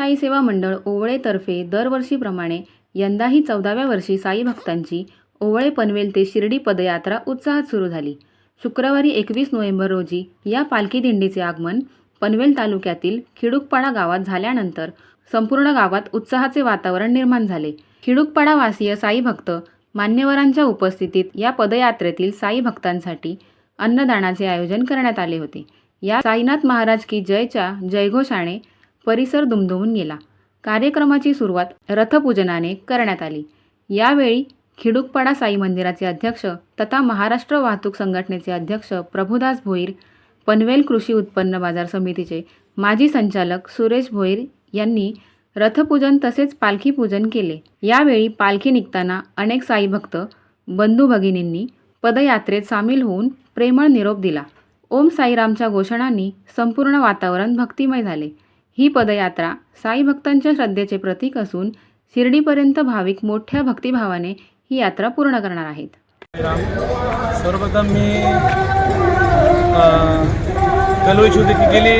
साई सेवा मंडळ ओवळेतर्फे दरवर्षीप्रमाणे यंदाही चौदाव्या वर्षी साई भक्तांची ओवळे पनवेल ते शिर्डी पदयात्रा उत्साहात सुरू झाली. शुक्रवारी एकवीस नोव्हेंबर रोजी या पालखी दिंडीचे आगमन पनवेल तालुक्यातील खिडुकपाडा गावात झाल्यानंतर संपूर्ण गावात उत्साहाचे वातावरण निर्माण झाले. खिडुकपाडावासीय साई भक्त मान्यवरांच्या उपस्थितीत या पदयात्रेतील साई भक्तांसाठी अन्नदानाचे आयोजन करण्यात आले होते. या साईनाथ महाराज की जयच्या जयघोषाने परिसर दुमदुमून गेला. कार्यक्रमाची सुरुवात रथपूजनाने करण्यात आली. यावेळी खिडुकपाडा साई मंदिराचे अध्यक्ष तथा महाराष्ट्र वाहतूक संघटनेचे अध्यक्ष प्रभुदास भोईर पनवेल कृषी उत्पन्न बाजार समितीचे माजी संचालक सुरेश भोईर यांनी रथपूजन तसेच पालखी पूजन केले. यावेळी पालखी निघताना अनेक साई भक्त बंधू भगिनींनी पदयात्रेत सामील होऊन प्रेमळ निरोप दिला. ओम साईरामच्या घोषणांनी संपूर्ण वातावरण भक्तिमय झाले. ही पदयात्रा साई भक्तांच्या श्रद्धेचे प्रतीक असून शिर्डीपर्यंत भाविक मोठ्या भक्तिभावाने ही यात्रा पूर्ण करणार आहेत. सर्वप्रथम मी कलोई होते की गेली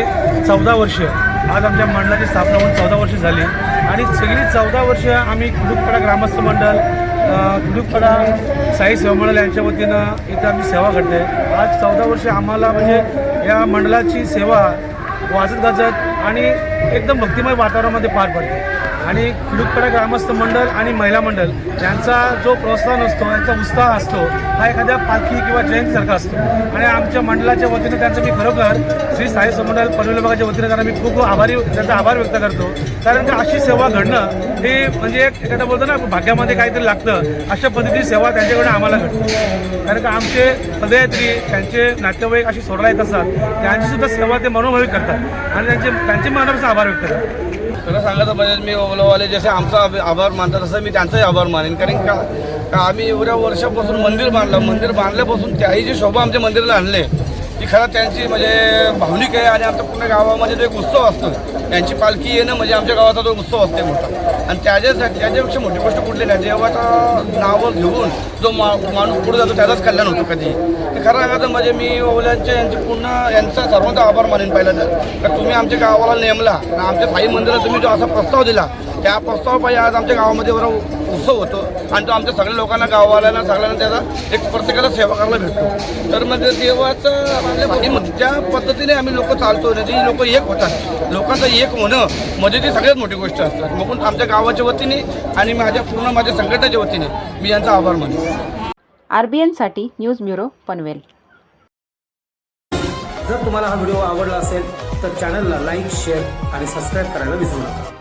चौदा वर्ष आज आमच्या मंडळाची स्थापना होऊन चौदा वर्ष झाली. आणि सगळी चौदा वर्ष आम्ही कुडुकपाडा ग्रामस्थ मंडळ कुडुकपाडा साई सेवा मंडळ यांच्या वतीनं इथं आम्ही सेवा करते आज चौदा वर्ष आम्हाला म्हणजे या मंडळाची सेवा वाजत गाजत आणि एकदम भक्तिमय वातावरणामध्ये पार पडते. आणि कुडुकपाडा ग्रामस्थ मंडळ आणि महिला मंडळ यांचा जो प्रोत्साहन असतो यांचा उत्साह असतो हा एखाद्या पालखी किंवा जयंतीसारखा असतो. आणि आमच्या मंडळाच्या वतीनं त्यांचं मी खरोखर श्री साई समंडळ पनवेल विभागाच्या वतीनं त्यांना मी खूप आभारी त्यांचा आभार व्यक्त करतो. कारण का अशी सेवा घडणं हे म्हणजे एक एखादा बोलतो ना भाग्यामध्ये काहीतरी लागतं अशा पद्धतीची सेवा त्यांच्याकडून आम्हाला घडते. कारण का आमचे पदयात्री त्यांचे नातेवाईक अशी सोडला येत असतात त्यांची सुद्धा सेवा ते मनोभावी करतात. आणि त्यांचे त्यांचे मनापासून आभार व्यक्त करतात. खरं सांगायचं म्हणजे मी ओलावाले जसे आमचा आभार मानतात तसं मी त्यांचाही आभार मानेन. कारण का का आम्ही एवढ्या वर्षापासून मंदिर बांधलं. मंदिर बांधल्यापासून त्याही जी शोभा आमच्या मंदिराला आणले ही खरं त्यांची म्हणजे भावनिक आहे आणि आमच्या पूर्ण गावामध्ये जो एक उत्सव असतो त्यांची पालखी येणं म्हणजे आमच्या गावाचा जो उत्सव असते मोठा आणि त्याच्यासाठी त्याच्यापेक्षा मोठी गोष्ट कुठली नाही देवाचं नावं घेऊन जो मा माणूस पुढे जातो त्याचाच कल्याण होतो कधी ते खरं सांगायचं म्हणजे मी ओल्यांचे यांचे पूर्ण यांचा सर्वांचा आभार मानेन पहिला तर का तुम्ही आमच्या गावाला नेमला आणि आमच्या साई मंदिरात तुम्ही जो असा प्रस्ताव दिला त्या प्रस्तावापायी आज आमच्या गावामध्ये बरोबर उत्सव होतो. आणि तो आमच्या सगळ्या लोकांना गाववाल्यांना सगळ्यांना त्याचा एक प्रत्येकाला सेवा करायला भेटतो. तर म्हणजे देवाचं त्या पद्धतीने आम्ही लोक चालतो ना ती लोक एक होतात. लोकांचं एक होणं म्हणजे ती सगळ्यात मोठी गोष्ट असतात. मग आमच्या गावाच्या वतीने आणि माझ्या पूर्ण माझ्या संघटनेच्या वतीने मी यांचा आभार मानतो. आर बी एनसाठी न्यूज ब्युरो पनवेल. जर तुम्हाला हा व्हिडिओ आवडला असेल तर चॅनलला लाईक शेअर आणि सबस्क्राईब करायला विसरू नका.